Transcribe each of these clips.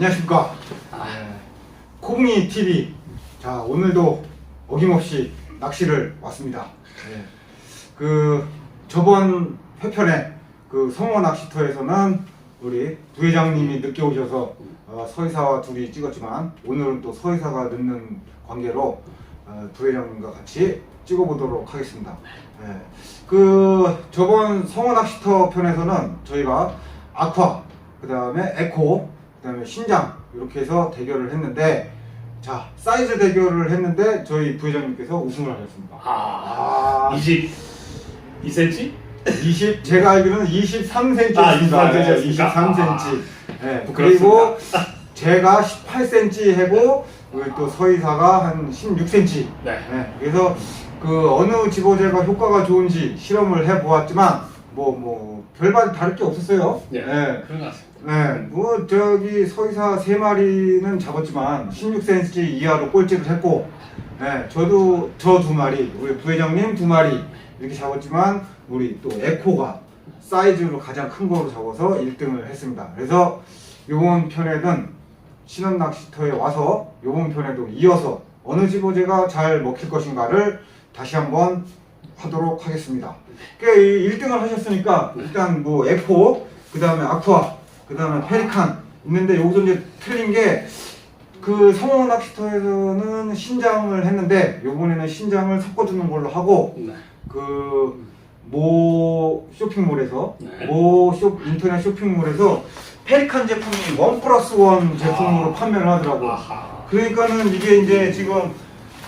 안녕하십니까. 아. 네. 코붕이 TV. 자, 오늘도 어김없이 낚시를 왔습니다. 네. 그, 저번 회편에 그 성원 낚시터에서는 우리 부회장님이 늦게 오셔서 어, 서의사와 둘이 찍었지만 오늘은 또 서의사가 늦는 관계로 어, 부회장님과 같이 찍어보도록 하겠습니다. 네. 그 저번 성원 낚시터 편에서는 저희가 아쿠아, 그 다음에 에코, 그 다음에 신장 이렇게 해서 대결을 했는데 자 사이즈 대결을 했는데 저희 부회장님께서 우승을 하셨습니다. 아, 아, 20, 2cm? 20 제가 알기로는 23cm였습니다. 아, 23cm 였습니까? 23cm. 네, 부끄럽습니다. 그리고 제가 18cm 하고 우리 또 서희사가 한 16cm. 네. 네, 그래서 그 어느 집어제가 효과가 좋은지 실험을 해 보았지만 뭐 뭐 별반 다를 게 없었어요. 네. 네. 그런 것 같습니다. 네, 뭐 저기 서의사 세 마리는 잡았지만 16cm 이하로 꼴찌를 했고, 네, 저도 저 두 마리, 우리 부회장님 두 마리 이렇게 잡았지만 우리 또 에코가 사이즈로 가장 큰 거로 잡아서 1등을 했습니다. 그래서 요번 편에는 신원 낚시터에 와서 요번 편에도 이어서 어느 집어제가 잘 먹힐 것인가를 다시 한번 하도록 하겠습니다. 이 1등을 하셨으니까 일단 뭐 에코, 그 다음에 아쿠아, 그 다음에 페리칸 있는데 여기서 이제 틀린 게 그 성호 낚시터에서는 신장을 했는데 요번에는 신장을 섞어주는 걸로 하고 네. 그모 쇼핑몰에서 네. 모 쇼, 인터넷 쇼핑몰에서 페리칸 제품이 원 플러스 원 제품으로 아. 판매를 하더라고. 아하. 그러니까는 이게 이제 지금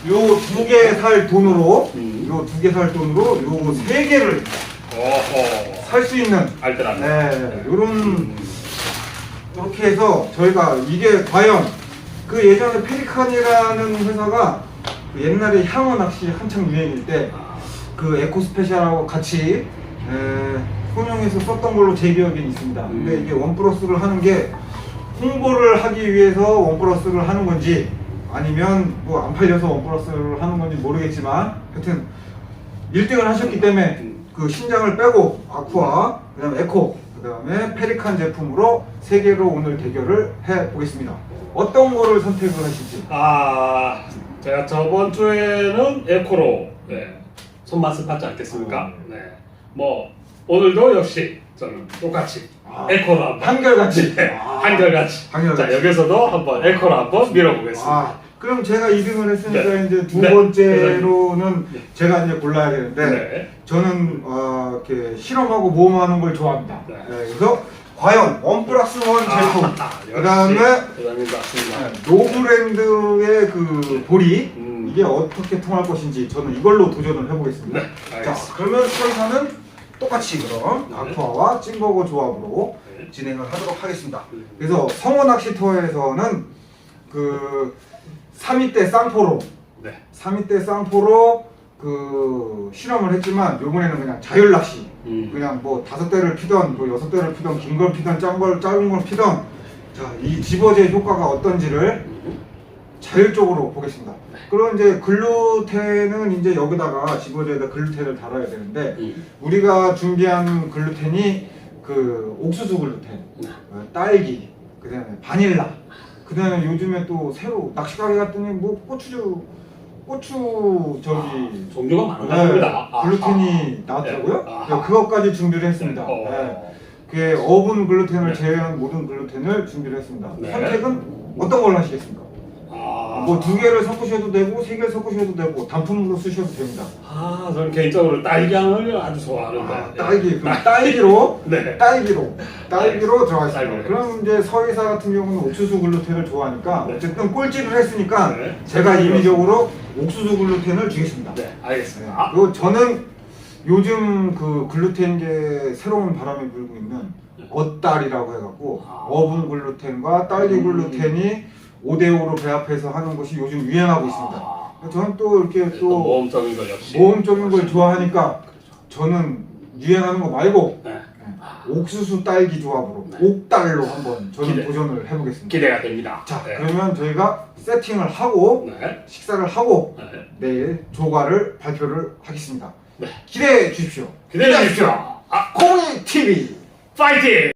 요 두 개 살 돈으로 음. 요두 개 살 돈으로 요 세 개를. 살 수 있는 알뜰하네. 네 요런 음. 이렇게 해서 저희가 이게 과연 그 예전에 페리칸이라는 회사가 그 옛날에 향어 낚시 한창 유행일 때 아, 그 에코 스페셜하고 같이 에, 혼용해서 썼던 걸로 제 기억에 있습니다. 근데 음. 이게 원 플러스를 하는 게 홍보를 하기 위해서 원 플러스를 하는 건지 아니면 뭐 안 팔려서 원 플러스를 하는 건지 모르겠지만 하여튼 1등을 하셨기 때문에 음. 그 신장을 빼고 아쿠아 그다음에 에코 그 다음에 페리칸 제품으로 세 개로 오늘 대결을 해 보겠습니다. 어떤 거를 선택을 하실지. 아, 제가 저번 주에는 에코로 네, 손맛을 봤지 않겠습니까? 음. 네. 뭐 오늘도 역시 저는 똑같이 아, 에코로 한번 한결같이. 네, 아. 한결같이. 한결같이. 자 여기서도 한번 에코로 한번 밀어보겠습니다. 아, 그럼 제가 2등을 했으니까 네. 이제 두 네. 번째로는 네. 제가 이제 골라야 되는데 네. 저는 어, 이렇게 실험하고 모험하는 걸 좋아합니다. 네. 네, 그래서 과연 원 플러스 원 제품 아, 그다음에. 네, 노브랜드의 그 볼이 음. 이게 어떻게 통할 것인지 저는 이걸로 도전을 해보겠습니다. 네, 자. 그러면 서이사는 똑같이 그럼 네. 아쿠아와 찐버거 조합으로 네. 진행을 하도록 하겠습니다. 음. 그래서 성원 낚시터에서는 그 3위 때 쌍포로 네. 3위 때 쌍포로 그 실험을 했지만 요번에는 그냥 자율 낚시 음. 그냥 뭐 다섯 대를 피던 뭐 여섯 대를 피던 긴 걸 피던 짠걸 작은 걸 피던 자이 집어제 효과가 어떤지를 음. 자율적으로 보겠습니다. 그럼 이제 글루텐은 이제 여기다가 집어제에다 글루텐을 달아야 되는데 음. 우리가 준비한 글루텐이 그 옥수수 글루텐, 네. 어, 딸기, 그다음에 바닐라, 그다음에 요즘에 또 새로 낚시 가게 갔더니 뭐 고추 고추 저기 종류가 많은가 네. 아, 글루텐이 아. 나왔더라고요. 네. 그래서 그것까지 준비를 했습니다. 어. 네. 그게 어분 글루텐을 네. 제외한 모든 글루텐을 준비를 했습니다. 네. 선택은 어떤 걸로 하시겠습니까? 아. 뭐두 개를 섞으셔도 되고 세 개를 섞으셔도 되고 단품으로 쓰셔도 됩니다. 아, 저는 개인적으로 딸기향을 아주 좋아하는데. 아, 딸기 그럼 딸기로 네. 딸기로 딸기로 들어가겠습니다. 딸기로. 그럼 이제 서의사 같은 경우는 옥수수 글루텐을 좋아하니까 네. 어쨌든 꼴찌를 했으니까 네. 제가 임의적으로 옥수수 글루텐을 주겠습니다. 네, 네. 알겠습니다. 그리고 저는 요즘 그 글루텐계 새로운 바람이 불고 있는 엇딸이라고 해갖고 아. 어분 글루텐과 딸기 음. 글루텐이 5대5로 배합해서 하는 것이 요즘 유행하고 있습니다. 아, 저는 또 이렇게 또 또 모험적인 거 역시. 모험적인 걸 좋아하니까 저는 유행하는 거 말고 네. 옥수수 딸기 조합으로 네. 옥달로 한번 저는 기대. 도전을 해보겠습니다. 기대가 됩니다. 자 네. 그러면 저희가 세팅을 하고 네. 식사를 하고 네. 내일 조과를 발표를 하겠습니다. 네. 기대해 주십시오. 기대해 주십시오. 아, 코니 TV. 파이팅!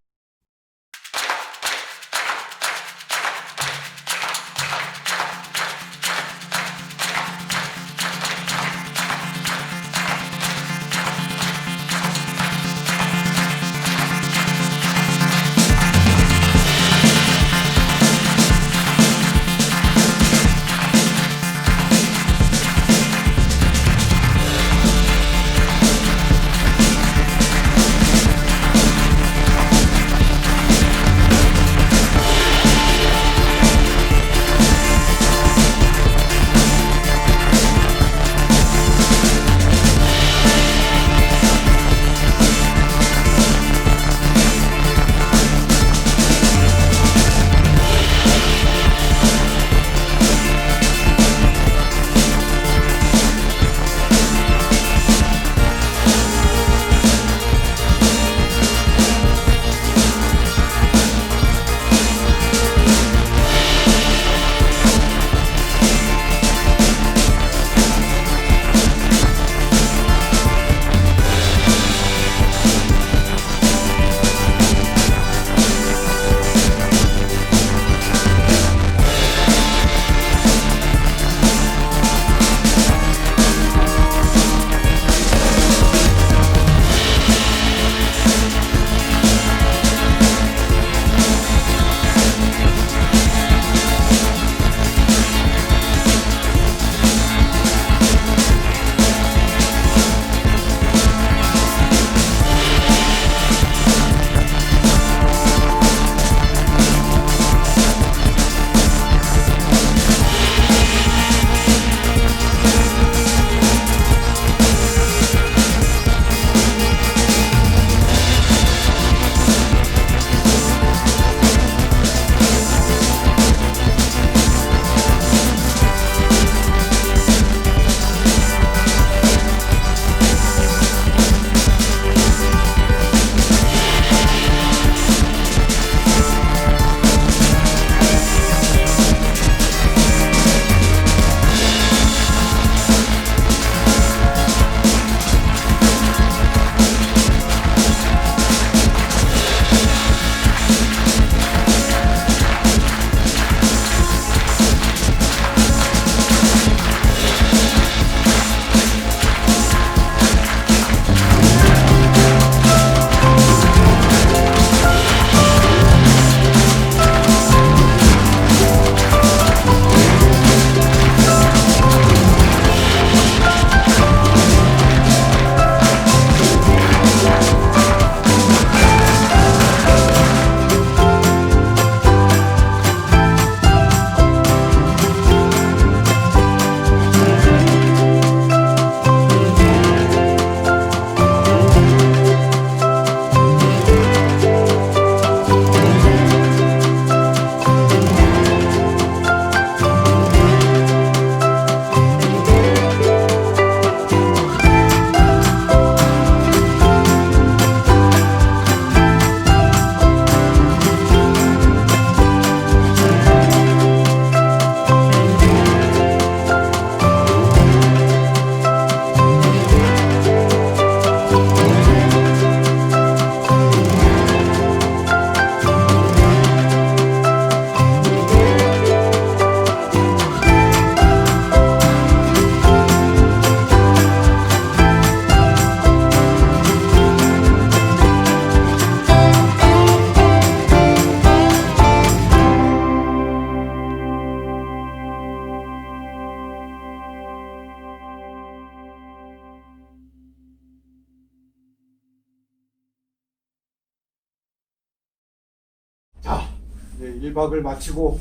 이제 1박을 마치고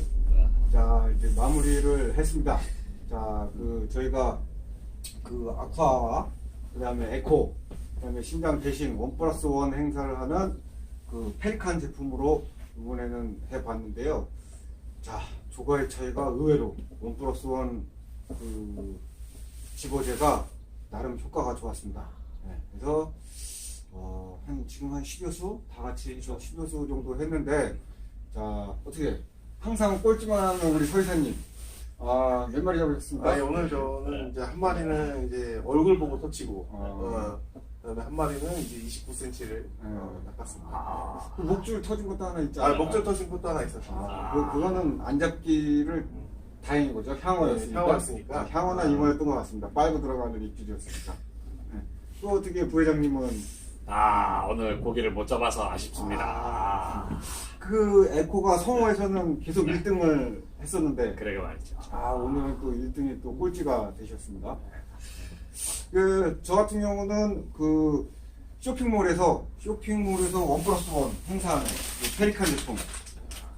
자 이제 마무리를 했습니다. 자 그 저희가 그 아쿠아와 그 다음에 에코 그 다음에 신장 대신 원 플러스 원 행사를 하는 그 펠리칸 제품으로 이번에는 해봤는데요. 자 조과의 차이가 의외로 원 플러스 원그 집어제가 나름 효과가 좋았습니다. 네, 그래서 어, 한 지금 한 10여 수 다 같이 10여 수 정도 했는데 자 어떻게 항상 꼴찌만 하는 우리 서이사님 아 몇 마리 잡으셨습니까? 아니 오늘 저는 이제 한 마리는 이제 얼굴 보고 터치고 아. 어, 그다음에 한 마리는 이제 29cm를 어, 네. 낚았습니다. 아, 그 목줄 터진 것도 하나 아, 있잖아요. 목줄 터진 것도 하나 있었습니다. 아, 그, 그거는 안 잡기를 다행인 거죠. 향어였으니까. 네, 향어였으니까. 아, 향어나 이모였던 것 같습니다. 빨고 들어가는 입질이었으니까. 네. 또 어떻게 부회장님은 아, 오늘 고기를 못 잡아서 아쉽습니다. 아, 그 에코가 성호에서는 계속 1등을 했었는데 그러게 말이죠. 아 오늘은 또 1등이 또 꼴찌가 되셨습니다. 그 저 같은 경우는 그 쇼핑몰에서 쇼핑몰에서 원 플러스 원 행사하는 그 페리칸 제품.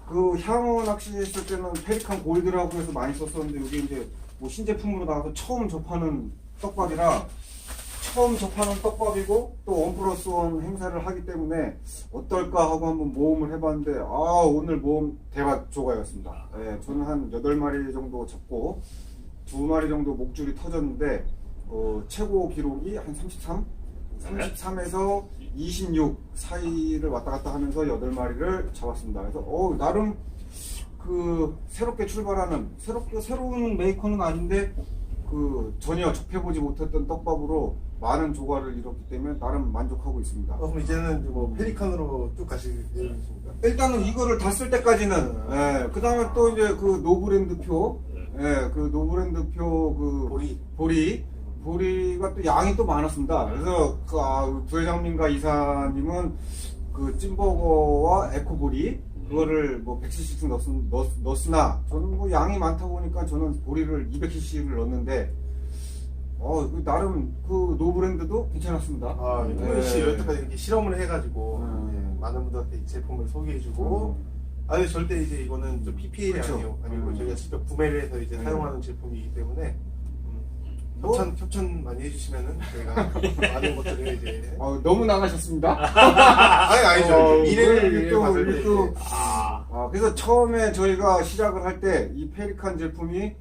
그 향어 낚시했을 때는 페리칸 골드라고 해서 많이 썼었는데 이게 이제 뭐 신제품으로 나와서 처음 접하는 떡밥이라 처음 접하는 떡밥이고 또 원 플러스 원 행사를 하기 때문에 어떨까 하고 한번 모험을 해봤는데 아 오늘 모험 대박 조가였습니다. 예, 저는 한 8마리 정도 잡고 두 마리 정도 목줄이 터졌는데 어, 최고 기록이 한 33? 33에서 26 사이를 왔다 갔다 하면서 8마리를 잡았습니다. 그래서 어, 나름 그 새롭게 출발하는 새롭게 새로운 메이커는 아닌데 그 전혀 접해보지 못했던 떡밥으로 많은 조과를 이뤘기 때문에 나름 만족하고 있습니다. 어, 그럼 이제는 이제 뭐 페리칸으로 쭉 가실 예정이십니까? 일단은 이거를 다 쓸 때까지는 예, 그 다음에 또 이제 그 노브랜드 표 예, 그 노브랜드 표 그 보리. 보리 보리가 또 양이 또 많았습니다. 그래서 그 아, 부회장님과 이사님은 그 찐버거와 에코보리 그거를 뭐 100cc씩 넣었, 넣었, 넣었으나 저는 뭐 양이 많다 보니까 저는 보리를 200cc를 넣었는데 어 그 나름 그 노브랜드도 괜찮았습니다. 아, 네. 통민 씨 여태까지 이렇게 실험을 해가지고 음. 예, 많은 분들한테 이 제품을 소개해주고 아니 절대 이제 이거는 좀 PPL이 그렇죠. 아니에요. 아니고 음. 저희가 직접 구매를 해서 이제 음. 사용하는 제품이기 때문에 음, 뭐? 협찬 협찬 많이 해주시면은 저희가 많은 것들을 이제 어, 너무 나가셨습니다. 아니 아니죠 어, 미래를 또, 봤을 때 또 이제 아, 아, 그래서 처음에 저희가 시작을 할 때 이 페리칸 제품이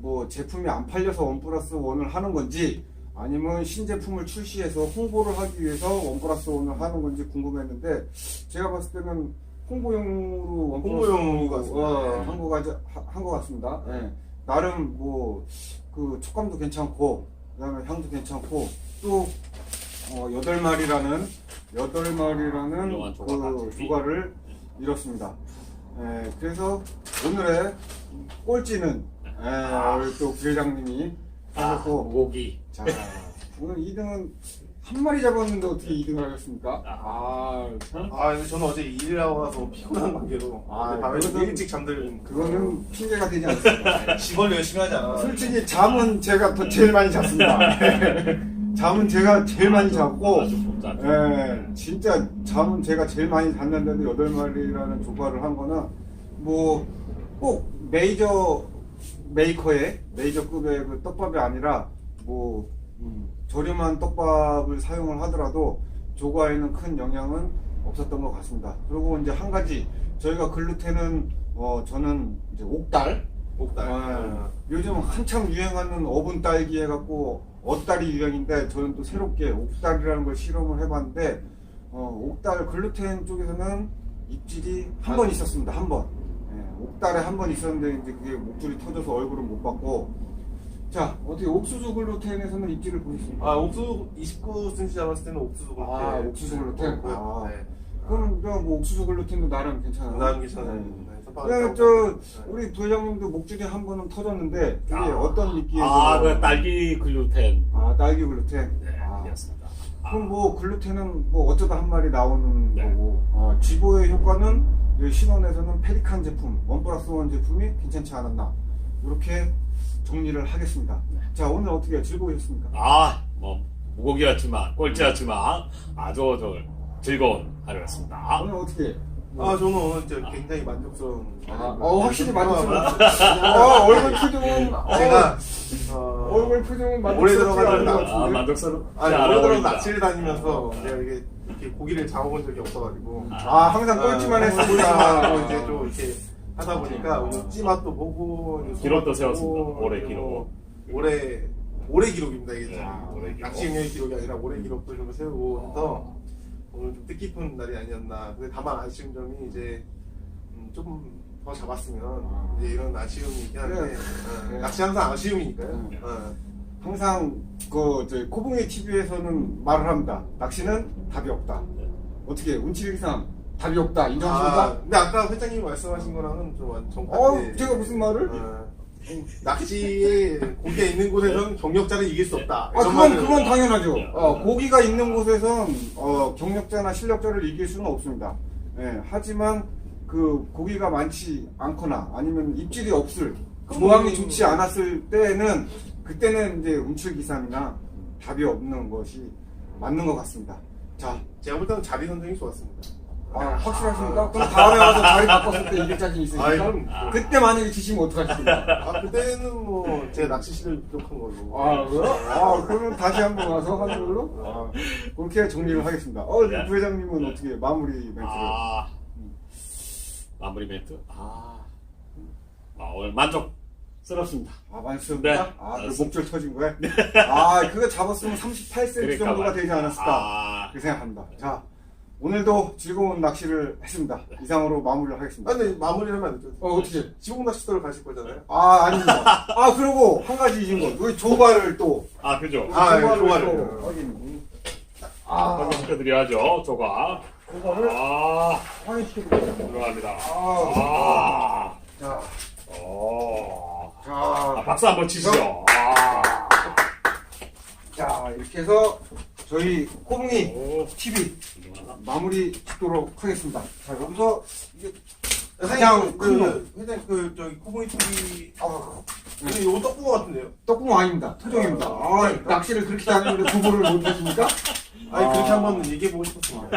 뭐 제품이 안 팔려서 원 플러스 원을 하는 건지 아니면 신제품을 출시해서 홍보를 하기 위해서 원 플러스 원을 하는 건지 궁금했는데 제가 봤을 때는 홍보용으로 원 플러스 홍보용 같습니다. 어, 네. 한것 같-. 예. 나름 뭐 그 촉감도 괜찮고 그다음에 향도 괜찮고 또 어, 8마리라는 8마리라는 훌륭한 조과가 그 제비. 조과를 이뤘습니다. 예, 그래서 오늘의 꼴찌는 예, 우리 또 부회장님이 아, 하셨고 고기. 자 오늘 2등은 한 마리 잡았는데 어떻게 2등을 하셨습니까? 아, 참. 아 근데 저는 어제 일하고 와서 피곤한 관계로 아, 밤에 좀 그거는- 일찍 잠들은 그거는 핑계가 되지 않습니다. 직원 열심히 하잖아 솔직히 잠은 제가 더 제일 많이 잤습니다. 잠은 제가 제일 많이 잤고, 아주 복잡. 예, 진짜 잠은 제가 제일 많이 잤는데도 8마리라는 조과를 한 거는 뭐 꼭 메이저 메이커의 메이저급의 그 떡밥이 아니라 뭐 음, 저렴한 떡밥을 사용을 하더라도 조과에는 큰 영향은 없었던 것 같습니다. 그리고 이제 한 가지 저희가 글루텐은 어 저는 이제 옥달 목달 아, 요즘 한참 유행하는 어분 딸기 해갖고 엇달이 유행인데 저는 또 새롭게 옥달이라는 걸 실험을 해봤는데 어, 옥달 글루텐 쪽에서는 입질이 한 번 있었습니다 한 번. 예, 옥달에 한 번 있었는데 이제 그게 목줄이 터져서 얼굴은 못 봤고 자 어떻게 옥수수 글루텐에서는 입질을 보셨습니까? 아 옥수수 29cm 잡았을 때는 옥수수 글루텐 아, 옥수수 글루텐. 아, 아. 네. 그럼 그냥 뭐 옥수수 글루텐도 나름 괜찮아요. 나름 괜찮은 네. 네, 그냥 저 우리 부회장님도 목줄이 한 번은 터졌는데 그게 아. 어떤 미끼에서 아, 그 딸기 글루텐. 아, 딸기 글루텐. 네, 아, 이었습니다. 아, 그럼 뭐 글루텐은 뭐 어쩌다 한 마리 나오는 네. 거고 아, 지보의 효과는 이 신원에서는 페리칸 제품 원 플러스 원 제품이 괜찮지 않았나 이렇게 정리를 하겠습니다. 자 오늘 어떻게 즐거우셨습니까? 아, 뭐 무고기였지만 꼴찌였지만 아주 저 즐거운 하루였습니다. 오늘 어떻게 아 저는 이제 굉장히 만족스러운. 아, 어, 확실히 어. 어, 얼굴 표정은, 어, 제가 어, 얼굴 표정은 오래 만족스럽지 들어가는 않은 것 나- 아, 같은데. 만족스럽지 아니 오래 들어. 낚시를 다니면서 제가 이게 이렇게 고기를 잡아본 적이 없어가지고 아, 항상 꼴찌만 아. 꼴찌만 하고 이제 좀 이렇게 하다 보니까 오늘 찌맛도 보고 이제 기록도 소맛도 세웠습니다. 보고, 올해 기록. 올해 올해 기록입니다 이게 아, 올해 기록. 낚시 영역의 기록이 아니라 올해 기록도 좀 세우고 해서 오늘 좀 뜻깊은 날이 아니었나. 근데 다만 아쉬운 점이 이제 음, 조금 더 잡았으면 이제 이런 아쉬움이 있긴 한데 그래. 어. 낚시 항상 아쉬움이니까요. 음. 어. 항상 그 저희 코봉이 TV에서는 말을 합니다. 낚시는 답이 없다. 어떻게 운치기상 답이 없다 아, 인정하십니까? 근데 아까 회장님이 말씀하신 거랑은 좀 완전 어. 제가 무슨 말을? 어, 낚시에 고기가 있는 곳에서는 경력자를 이길 수 없다. 아, 이런 그건 말을- 그건 당연하죠. 네. 어, 고기가 있는 곳에선 어, 경력자나 실력자를 이길 수는 없습니다. 예, 하지만 그 고기가 많지 않거나 아니면 입질이 없을 조항이 좋지 않았을 때는 그때는 이제 운출기삼이나 답이 없는 것이 맞는 것 같습니다. 자, 제가 볼 때는 자리 선정이 좋았습니다. 아, 확실하십니까? 그럼 다음에 와서 자리 바꿨을 때 이길 자신 있으십니까? 그럼. 그때 만약에 지시면 어떡하십니까? 아, 그때는 뭐, 제 낚시 실력이 부족한 거고. 아, 그래요? 아, 그러면 다시 한번 와서 하는 걸로? 아, 그렇게 정리를 하겠습니다. 어, 네. 부회장님은 어떻게 마무리 멘트를? 아, 마무리 멘트. 아, 아 오늘 만족 스럽습니다. 아, 많습니다. 네. 아, 그. 목줄 터진 거야? 아, 그거 잡았으면 38cm 그러니까 정도가. 되지 않았을까? 아, 그렇게 생각합니다. 자, 오늘도 즐거운 낚시를 했습니다. 이상으로 마무리를 하겠습니다. 아, 근데 마무리를 하면 안 되죠. 어, 어떻게? 지옥 낚시터를 가실 거잖아요. 아, 아닙니다. 아, 그리고 한 가지 잊은 거. 우리 조발을 또. 아 그죠. 아, 조발을. 또 확인. 아, 확인시켜드려야죠. 조가. 조발을 아, 확인시켜드립니다. 들어갑니다. 아, 아, 자, 오. 아, 자, 박수 한번 치시죠. 아, 자, 이렇게 해서 저희 코붕이 오. TV 마무리 짓도록 하겠습니다. 자, 여기서 이게 큰 놈. 그, 회장, 그, 저기, 코보이 TV. 아, 근데 이거 떡국어 같은데요? 떡구멍 아닙니다. 토종입니다. 아, 낚시를 그렇게 다니는데 구보를 못 하십니까? 아니, 아. 그렇게 한번 얘기해보고 싶었습니다.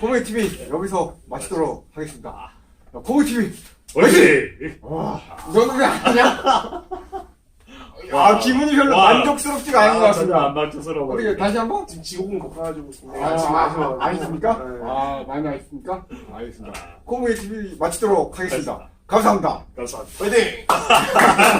코붕이 TV 여기서 마치도록 하겠습니다. 코붕이 TV 옳지. 와, 너는 왜 아니냐? 아, 기분이 별로 와. 만족스럽지가 않은 것 아, 같습니다. 안 맞춰서라고. 어떻게 다시 한 번? 지금 지옥은 못 가가지고. 지금 아, 지금 아쉬워가지고. 아, 아쉽습니까? 네. 아, 많이 아쉽습니까? 알겠습니다. 아, 코붕이 TV 마치도록 하겠습니다. 감사합니다. 감사합니다. 화이팅!